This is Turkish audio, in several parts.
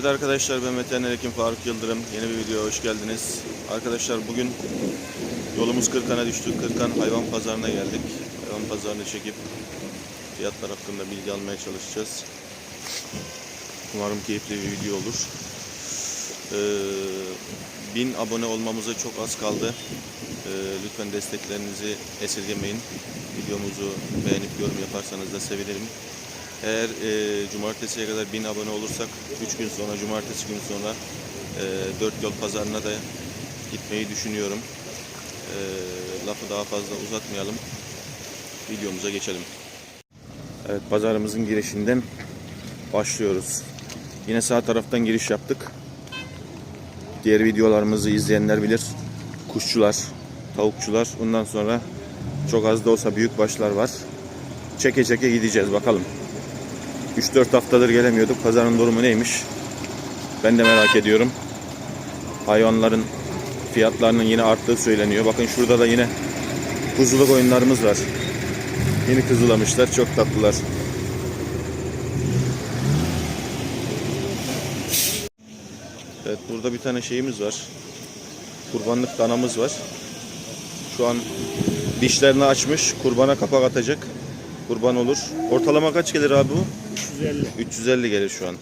Evet arkadaşlar ben veteriner hekim Faruk Yıldırım. Yeni bir videoya hoş geldiniz. Arkadaşlar bugün yolumuz Kırkan'a düştük. Kırkan hayvan pazarına geldik. Hayvan pazarını çekip fiyatlar hakkında bilgi almaya çalışacağız. Umarım keyifli bir video olur. Ee, 1000 abone olmamıza çok az kaldı. Ee, lütfen desteklerinizi esirgemeyin. Videomuzu beğenip yorum yaparsanız da sevinirim. Eğer e, cumartesiye kadar 1000 abone olursak 3 gün sonra cumartesi günü sonra e, 4 yol pazarına da gitmeyi düşünüyorum. E, lafı daha fazla uzatmayalım. Videomuza geçelim. Evet pazarımızın girişinden başlıyoruz. Yine sağ taraftan giriş yaptık. Diğer videolarımızı izleyenler bilir. Kuşçular, tavukçular. Ondan sonra çok az da olsa büyük başlar var. Çeke çeke gideceğiz bakalım. 3-4 haftadır gelemiyorduk. Pazarın durumu neymiş? Ben de merak ediyorum. Hayvanların fiyatlarının yine arttığı söyleniyor. Bakın şurada da yine kuzuluk oyunlarımız var. Yeni kızulamışlar. Çok tatlılar. Evet burada bir tane şeyimiz var. Kurbanlık danamız var. Şu an dişlerini açmış. Kurbana kapak atacak. Kurban olur. Ortalama kaç gelir abi bu? 350. 350 gelir şu an.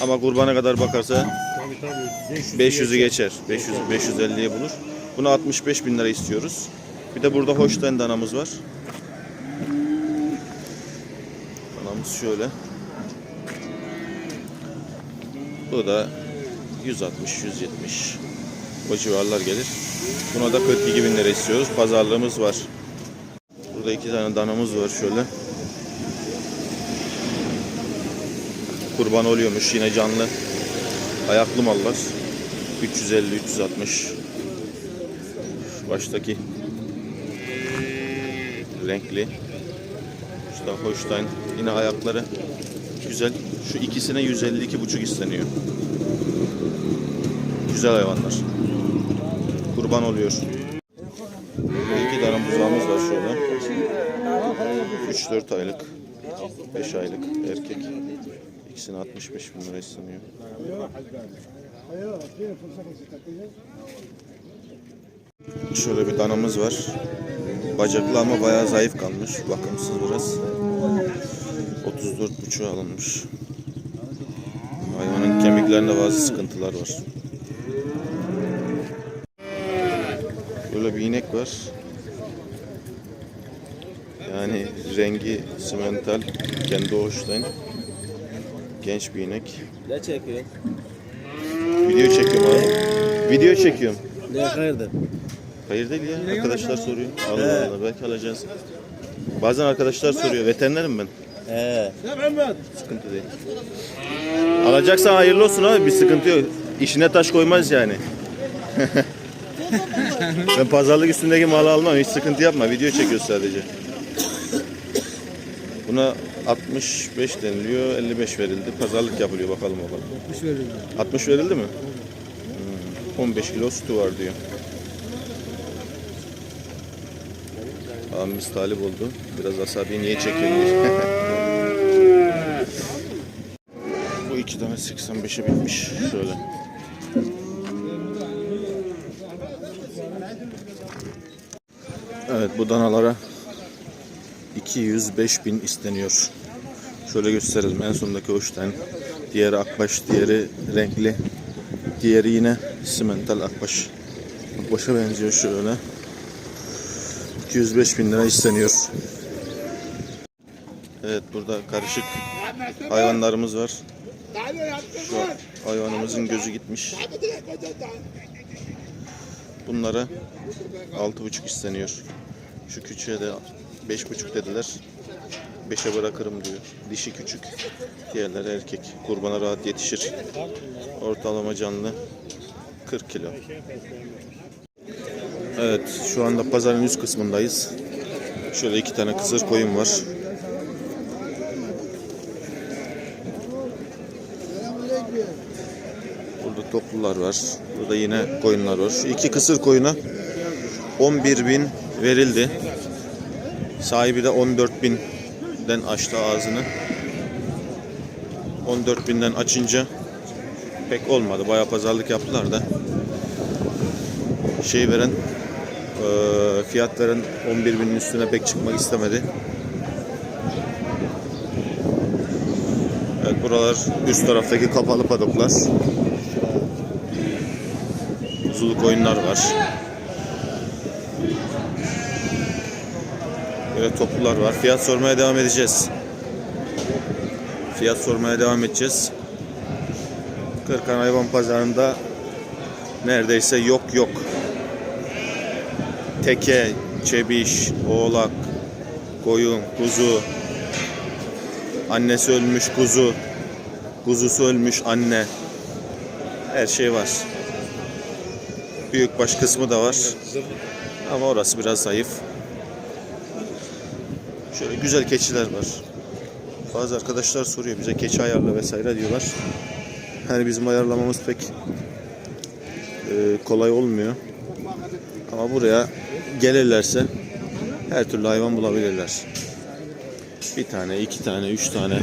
Ama kurbana kadar bakarsa Tabii tabii. 500 500'ü geçer. 500 550'ye bulur. Bunu 65 bin lira istiyoruz. Bir de burada Holstein danamız var. Danamız şöyle. Bu da 160 170 o civarlar gelir. Buna da 42 bin lira istiyoruz. Pazarlığımız var. Burada iki tane danamız var şöyle. Kurban oluyormuş yine canlı. Ayaklı mallar. 350 360. Şu baştaki renkli. İşte Holstein yine ayakları güzel. Şu ikisine 152 buçuk isteniyor. Güzel hayvanlar. Kurban oluyor. Burada iki tane buzağımız var şöyle. 3-4 aylık. 5 aylık erkek. İkisine 65 bin lira isteniyor. Şöyle bir danamız var. Bacaklı ama bayağı zayıf kalmış. Bakımsız biraz. 34 buçuğa alınmış. Hayvanın kemiklerinde bazı sıkıntılar var. Böyle bir inek var. Yani rengi simental, kendi hoşlayın. Genç bir inek. Ne çekiyor? Video çekiyorum abi. Video çekiyorum. Ne hayırdır? Hayır değil ya. Arkadaşlar soruyor. Allah Allah belki alacağız. Bazen arkadaşlar soruyor. Veterinerim ben. He. Sıkıntı değil. Alacaksan hayırlı olsun abi. Bir sıkıntı yok. İşine taş koymaz yani. ben pazarlık üstündeki malı almam. Hiç sıkıntı yapma. Video çekiyoruz sadece. Buna 65 deniliyor. 55 verildi. Pazarlık yapılıyor bakalım bakalım. 60 verildi. 60 verildi mi? Hmm, 15 kilo sütü var diyor. Abimiz talip oldu. Biraz asabi niye çekiyor Bu iki tane 85'e bitmiş. Şöyle. Evet bu danalara 205 bin isteniyor. Şöyle gösterelim en sondaki hoştan. Diğeri akbaş, diğeri renkli. Diğeri yine simental akbaş. Akbaşa benziyor şöyle. 205 bin lira isteniyor. Evet burada karışık hayvanlarımız var. Şu hayvanımızın gözü gitmiş. Bunlara 6,5 isteniyor. Şu küçüğe de 5,5 dediler. 5'e bırakırım diyor. Dişi küçük. Diğerleri erkek. Kurbana rahat yetişir. Ortalama canlı 40 kilo. Evet şu anda pazarın üst kısmındayız. Şöyle iki tane kısır koyun var. Burada toplular var. Burada yine koyunlar var. Şu iki kısır koyuna 11 bin verildi. Sahibi de 14 binden açtı ağzını. 14 binden açınca pek olmadı. Bayağı pazarlık yaptılar da. Şey veren eee, fiyat veren 11 binin üstüne pek çıkmak istemedi. Evet buralar üst taraftaki kapalı padoklar. Zuluk oyunlar var. Böyle toplular var. Fiyat sormaya devam edeceğiz. Fiyat sormaya devam edeceğiz. Kırkan hayvan pazarında neredeyse yok yok. Teke, çebiş, oğlak, koyun, kuzu, annesi ölmüş kuzu, kuzusu ölmüş anne. Her şey var. Büyükbaş kısmı da var. Ama orası biraz zayıf. Şöyle güzel keçiler var. Bazı arkadaşlar soruyor bize keçi ayarla vesaire diyorlar. Hani bizim ayarlamamız pek e, kolay olmuyor. Ama buraya gelirlerse her türlü hayvan bulabilirler. Bir tane, iki tane, üç tane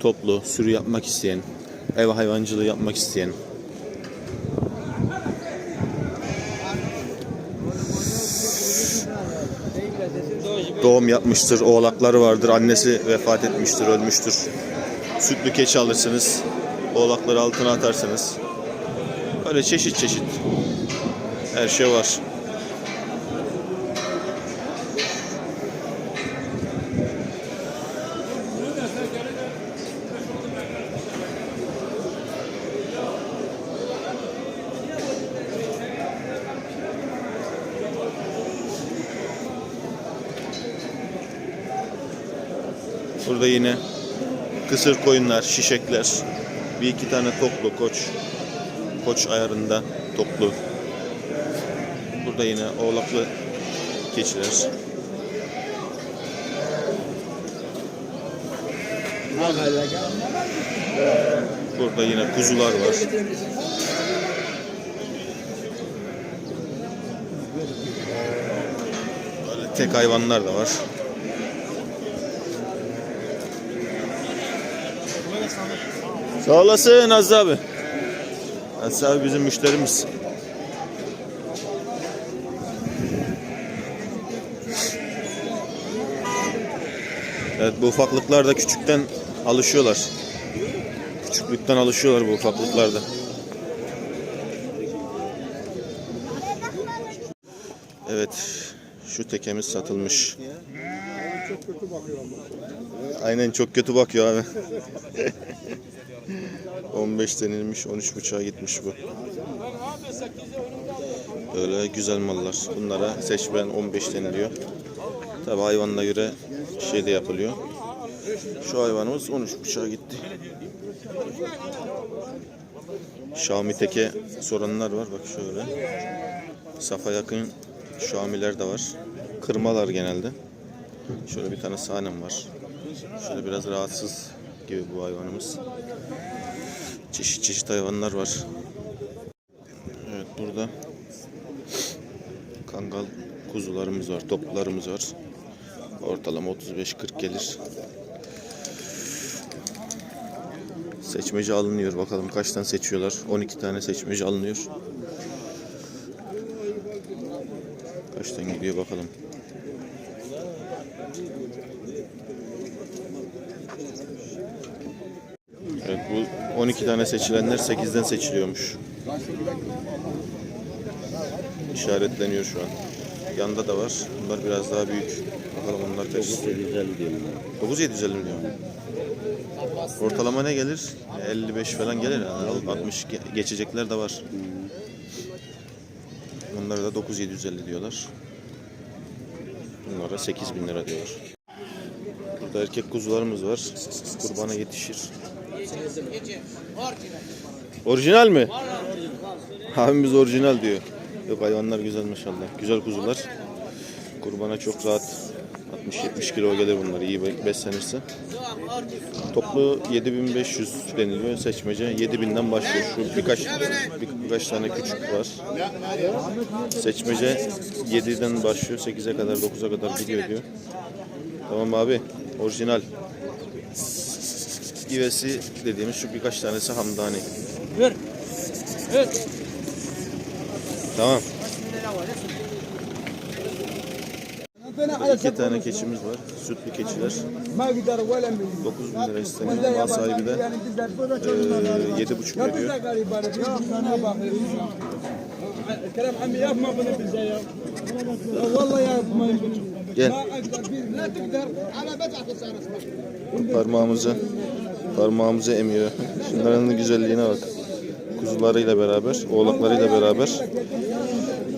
toplu sürü yapmak isteyen, ev hayvancılığı yapmak isteyen doğum yapmıştır, oğlakları vardır, annesi vefat etmiştir, ölmüştür. Sütlü keçi alırsınız, oğlakları altına atarsınız. Öyle çeşit çeşit her şey var. Yine kısır koyunlar, şişekler, bir iki tane toplu koç, koç ayarında toplu. Burada yine oğlaklı keçiler. Burada yine kuzular var. Böyle tek hayvanlar da var. Sağ olasın Aziz abi. Aziz abi bizim müşterimiz. Evet bu ufaklıklar da küçükten alışıyorlar. Küçüklükten alışıyorlar bu ufaklıklarda. Evet şu tekemiz satılmış. Aynen çok kötü bakıyor abi. 15 denilmiş 13 buçuğa gitmiş bu. Böyle güzel mallar. Bunlara seçmen 15 deniliyor. Tabi hayvanına göre şey de yapılıyor. Şu hayvanımız 13 buçuğa gitti. Şami teke soranlar var. Bak şöyle. Safa yakın Şamiler de var. Kırmalar genelde. Şöyle bir tane sahnem var. Şöyle biraz rahatsız gibi bu hayvanımız. Çeşit çeşit hayvanlar var. Evet burada kangal kuzularımız var, toplularımız var. Ortalama 35-40 gelir. Seçmeci alınıyor. Bakalım kaçtan seçiyorlar. 12 tane seçmeci alınıyor. Kaçtan gidiyor bakalım. Evet bu 12 tane seçilenler 8'den seçiliyormuş. İşaretleniyor şu an. Yanda da var. Bunlar biraz daha büyük. Bakalım onlar kaç. 750 diyorum. 9750 mi diyor? Ortalama ne gelir? 55 falan gelir. Yani 60 ge- geçecekler de var. Bunlara da 9750 diyorlar. Bunlara 8000 lira diyorlar. Burada erkek kuzularımız var. Kurbana yetişir. Orijinal mi? Abimiz orijinal diyor. Yok hayvanlar güzel maşallah. Güzel kuzular. Kurbana çok rahat 60-70 kilo gelir bunlar iyi be- beslenirse. Toplu 7500 deniliyor seçmece. 7000'den başlıyor. Şu birkaç bir, birkaç tane küçük var. Seçmece 7'den başlıyor. 8'e kadar 9'a kadar gidiyor diyor. Tamam abi. Orijinal ivesi dediğimiz şu birkaç tanesi hamdani. Ver. Evet. Tamam. İki tane keçimiz var. Sütlü keçiler. 9 bin lira isteniyor. Mal sahibi de e, 7,5 veriyor. Kerem ammi yapma bunu bize ya. Vallahi yapma. Gel. Parmağımızı parmağımızı emiyor. Şunların güzelliğine bak. Kuzularıyla beraber, oğlaklarıyla beraber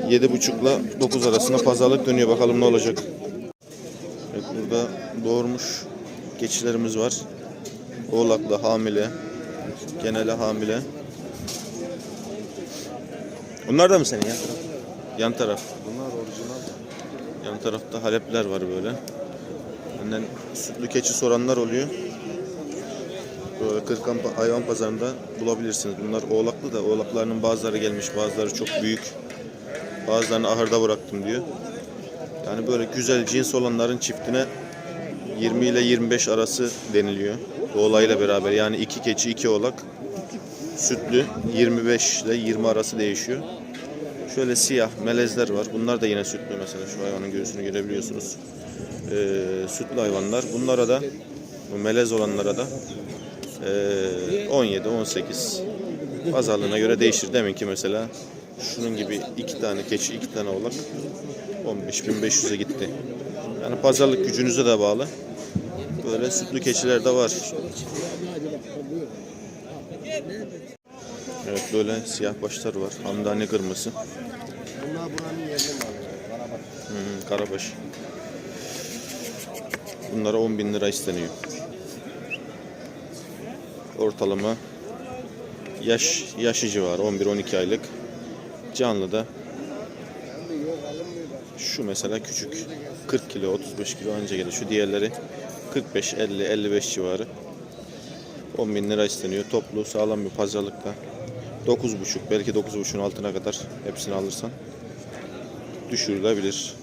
7,5 ile 9 arasında pazarlık dönüyor. Bakalım ne olacak. Evet, burada doğurmuş keçilerimiz var. Oğlaklı, hamile. Genele hamile. Bunlar da mı senin ya? Yan taraf. Bunlar orijinal. Yan tarafta halepler var böyle. Benden sütlü keçi soranlar oluyor. Kırkan hayvan pazarında bulabilirsiniz. Bunlar oğlaklı da oğlaklarının bazıları gelmiş, bazıları çok büyük. Bazılarını ahırda bıraktım diyor. Yani böyle güzel cins olanların çiftine 20 ile 25 arası deniliyor. Oğlayla beraber yani iki keçi, iki oğlak. Sütlü 25 ile 20 arası değişiyor. Şöyle siyah melezler var. Bunlar da yine sütlü mesela. Şu hayvanın göğsünü görebiliyorsunuz. Ee, sütlü hayvanlar. Bunlara da melez olanlara da ee, 17 18 pazarlığına göre değişir. Demin ki mesela şunun gibi iki tane keçi, iki tane oğlak 15.500'e gitti. Yani pazarlık gücünüze de bağlı. Böyle sütlü keçiler de var. Evet böyle siyah başlar var. Hamdani kırmızı. Bunlar buranın Karabaş. Bunlara 10 bin lira isteniyor. Ortalama yaş yaşı civarı 11-12 aylık. Canlı da şu mesela küçük 40 kilo 35 kilo anca gelir. Şu diğerleri 45 50 55 civarı. 10 bin lira isteniyor. Toplu sağlam bir pazarlıkta 9,5 belki 9,5'un altına kadar hepsini alırsan düşürülebilir.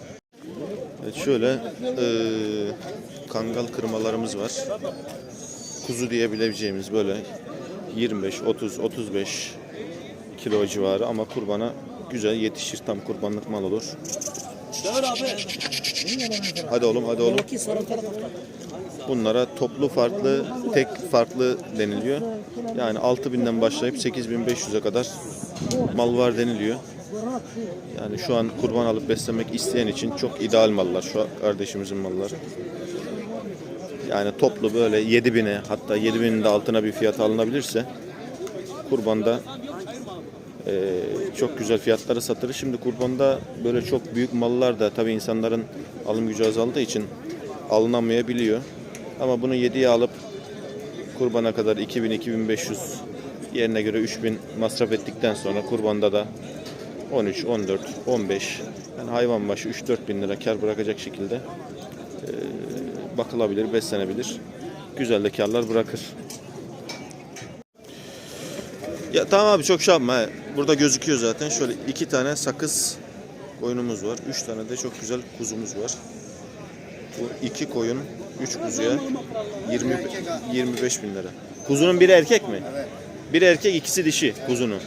Evet şöyle eee, kangal kırmalarımız var. Kuzu diyebileceğimiz böyle 25, 30, 35 kilo civarı ama kurbana güzel yetişir tam kurbanlık mal olur. Hadi oğlum hadi oğlum. Bunlara toplu farklı, tek farklı deniliyor. Yani 6000'den başlayıp 8500'e kadar mal var deniliyor. Yani şu an kurban alıp beslemek isteyen için çok ideal mallar şu kardeşimizin malları. Yani toplu böyle 7000'e hatta 7000'in de altına bir fiyat alınabilirse kurbanda eee, çok güzel fiyatlara satılır. Şimdi kurbanda böyle çok büyük mallar da tabii insanların alım gücü azaldığı için alınamayabiliyor. Ama bunu 7'ye alıp kurbana kadar 2000-2500 yerine göre 3000 masraf ettikten sonra kurbanda da 13, 14, 15 yani hayvan başı 3-4 bin lira kar bırakacak şekilde eee, bakılabilir, beslenebilir. Güzel de karlar bırakır. Ya tamam abi çok şey yapma. Burada gözüküyor zaten. Şöyle iki tane sakız koyunumuz var. Üç tane de çok güzel kuzumuz var. Bu iki koyun, üç kuzuya 20, 25 bin lira. Kuzunun biri erkek mi? Bir erkek, ikisi dişi kuzunun.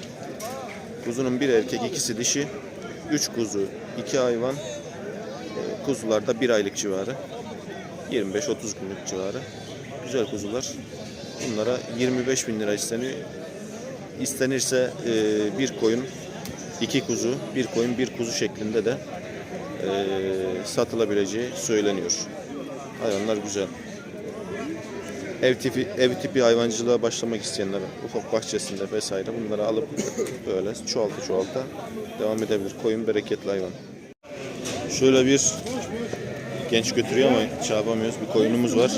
Kuzunun bir erkek, ikisi dişi. Üç kuzu, iki hayvan. Ee, Kuzular da bir aylık civarı. 25-30 günlük civarı. Güzel kuzular. Bunlara 25 bin lira isteniyor. İstenirse e, bir koyun, iki kuzu, bir koyun, bir kuzu şeklinde de e, satılabileceği söyleniyor. Hayvanlar güzel. Ev tipi, ev tipi hayvancılığa başlamak isteyenler ufak bahçesinde vesaire bunları alıp böyle çoğaltı çoğalta devam edebilir. Koyun bereketli hayvan. Şöyle bir genç götürüyor ama şey yapamıyoruz. Bir koyunumuz var.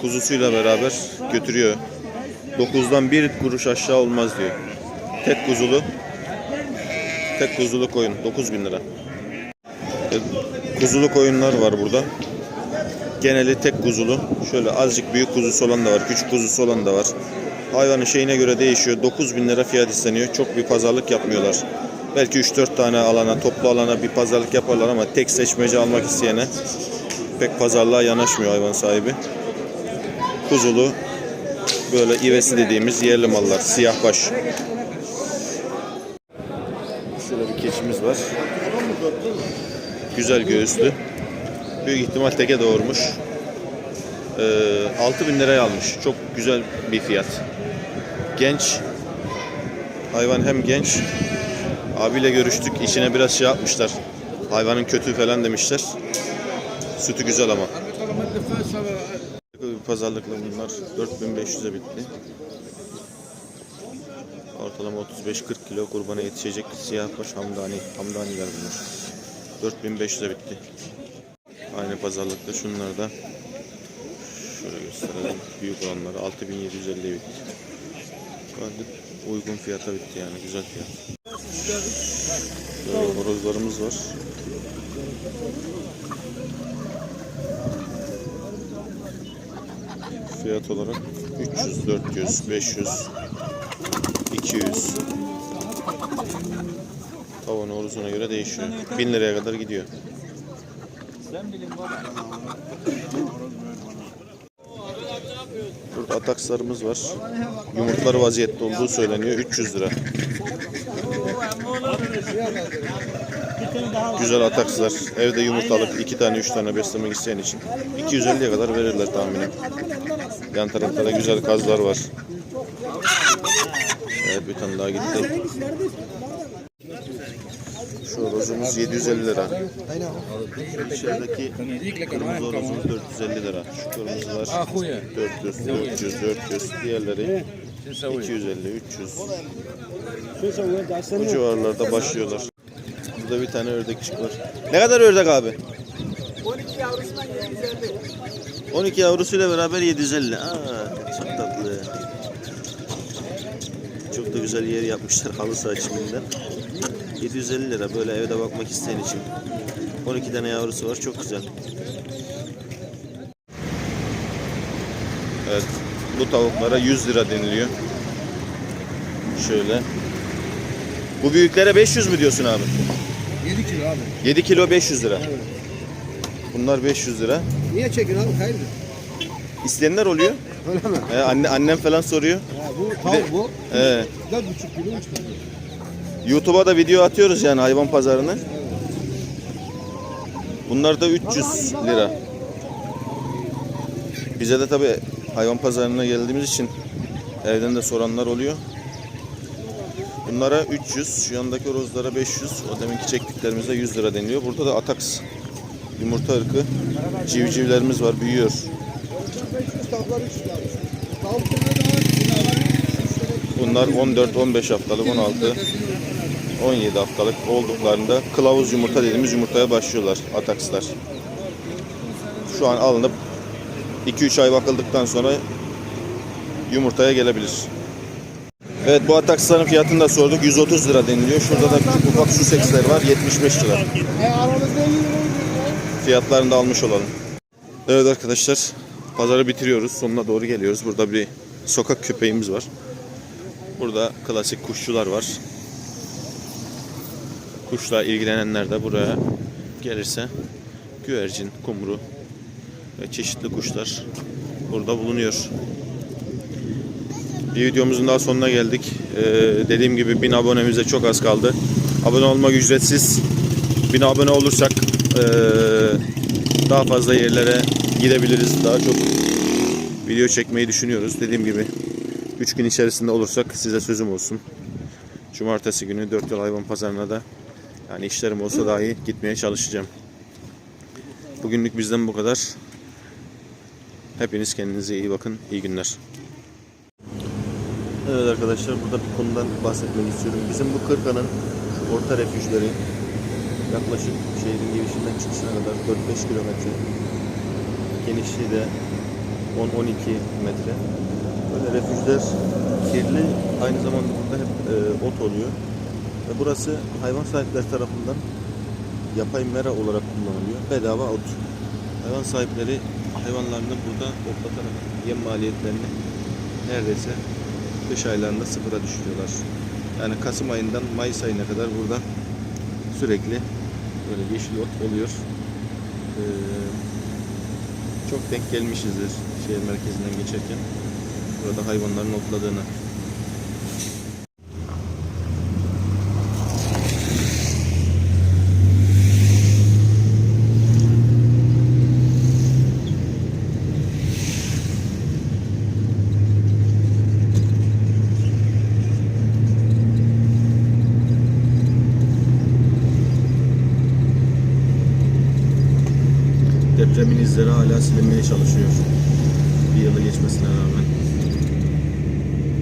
Kuzusuyla beraber götürüyor. 9'dan bir kuruş aşağı olmaz diyor. Tek kuzulu. Tek kuzulu koyun. 9 bin lira. E, Kuzulu koyunlar var burada. Geneli tek kuzulu. Şöyle azıcık büyük kuzusu olan da var. Küçük kuzusu olan da var. Hayvanın şeyine göre değişiyor. 9 bin lira fiyat isteniyor. Çok bir pazarlık yapmıyorlar. Belki 3-4 tane alana, toplu alana bir pazarlık yaparlar ama tek seçmece almak isteyene pek pazarlığa yanaşmıyor hayvan sahibi. kuzulu böyle ivesi dediğimiz yerli mallar. Siyah baş. Şurada bir keçimiz var. Güzel göğüslü. Büyük ihtimal teke doğurmuş. Ee, 6000 liraya almış. Çok güzel bir fiyat. Genç. Hayvan hem genç. Abiyle görüştük. İçine biraz şey yapmışlar. Hayvanın kötü falan demişler. Sütü güzel ama. Pazarlıkla bunlar 4500'e bitti. Ortalama 35-40 kilo kurbana yetişecek siyah baş hamdani. Hamdaniler bunlar. 4500'e bitti. Aynı pazarlıkta şunlar da şöyle gösterelim. Büyük olanları 6750'ye bitti. Uygun fiyata bitti yani güzel fiyat. Böyle horozlarımız var. Fiyat olarak 300, 400, 500, 200. Tavan horozuna göre değişiyor. 1000 liraya kadar gidiyor. Burada atakslarımız var. Yumurtları vaziyette olduğu söyleniyor. 300 lira. Güzel atakslar. Evde yumurta alıp iki tane üç tane beslemek isteyen için 250'ye kadar verirler tahminim. Yan tarafta da güzel kazlar var. Evet bir tane daha gitti. Şu horozumuz 750 lira. İçerideki kırmızı horozumuz 450 lira. Şu kırmızı var 400, 400, 400. Diğerleri 250, 300. Bu civarlarda başlıyorlar. Burada bir tane ördekçik var. Ne kadar ördek abi? 12 yavrusundan 750. 12 yavrusuyla beraber 750. Aa, çok tatlı. Çok da güzel yer yapmışlar halı saha çiminden. 750 lira böyle evde bakmak isteyen için. 12 tane yavrusu var çok güzel. Evet bu tavuklara 100 lira deniliyor. Şöyle. Bu büyüklere 500 mü diyorsun abi? 7 kilo abi. 7 kilo 500 lira. Bunlar 500 lira. Niye çekin abi? Hayırdır? İsteyenler oluyor. Öyle mi? Ee, anne, annem falan soruyor. Ha, bu tavuk bu. Ee, 4,5 kilo 3 kilo. YouTube'a da video atıyoruz yani hayvan pazarına. Bunlar da 300 lira. Bize de tabi hayvan pazarına geldiğimiz için evden de soranlar oluyor. Bunlara 300, şu yandaki horozlara 500, o deminki çektiklerimize 100 lira deniliyor. Burada da Atax yumurta ırkı civcivlerimiz var, büyüyor. 500 tavuklar 3 kilo abi. Tavuk Bunlar 14-15 haftalık, 16, 17 haftalık olduklarında kılavuz yumurta dediğimiz yumurtaya başlıyorlar atakslar. Şu an alınıp 2-3 ay bakıldıktan sonra yumurtaya gelebilir. Evet bu ataksların fiyatını da sorduk. 130 lira deniliyor. Şurada da küçük ufak su seksler var. 75 lira. Aramızda 50 lira. Fiyatlarını da almış olalım. Evet arkadaşlar pazarı bitiriyoruz. Sonuna doğru geliyoruz. Burada bir sokak köpeğimiz var. Burada klasik kuşçular var. Kuşla ilgilenenler de buraya gelirse güvercin, kumru ve çeşitli kuşlar burada bulunuyor. Bir videomuzun daha sonuna geldik. Ee, dediğim gibi 1000 abonemize çok az kaldı. Abone olmak ücretsiz. 1000 abone olursak ee, daha fazla yerlere gidebiliriz. Daha çok video çekmeyi düşünüyoruz. Dediğim gibi 3 gün içerisinde olursak size sözüm olsun. Cumartesi günü 4 yıl hayvan pazarına da yani işlerim olsa dahi gitmeye çalışacağım. Bugünlük bizden bu kadar. Hepiniz kendinize iyi bakın. İyi günler. Evet arkadaşlar burada bir konudan bahsetmek istiyorum. Bizim bu Kırka'nın orta refüjleri yaklaşık şehrin girişinden çıkışına kadar 4-5 kilometre. Genişliği de 10-12 metre. Böyle refüjler kirli. Aynı zamanda burada hep e, ot oluyor. Ve burası hayvan sahipleri tarafından yapay mera olarak kullanılıyor. Bedava ot. Hayvan sahipleri hayvanlarını burada otlatarak yem maliyetlerini neredeyse kış aylarında sıfıra düşürüyorlar. Yani Kasım ayından Mayıs ayına kadar burada sürekli böyle yeşil ot oluyor. Ee, çok denk gelmişizdir şehir merkezinden geçerken burada hayvanların otladığını. Silinmeye çalışıyor.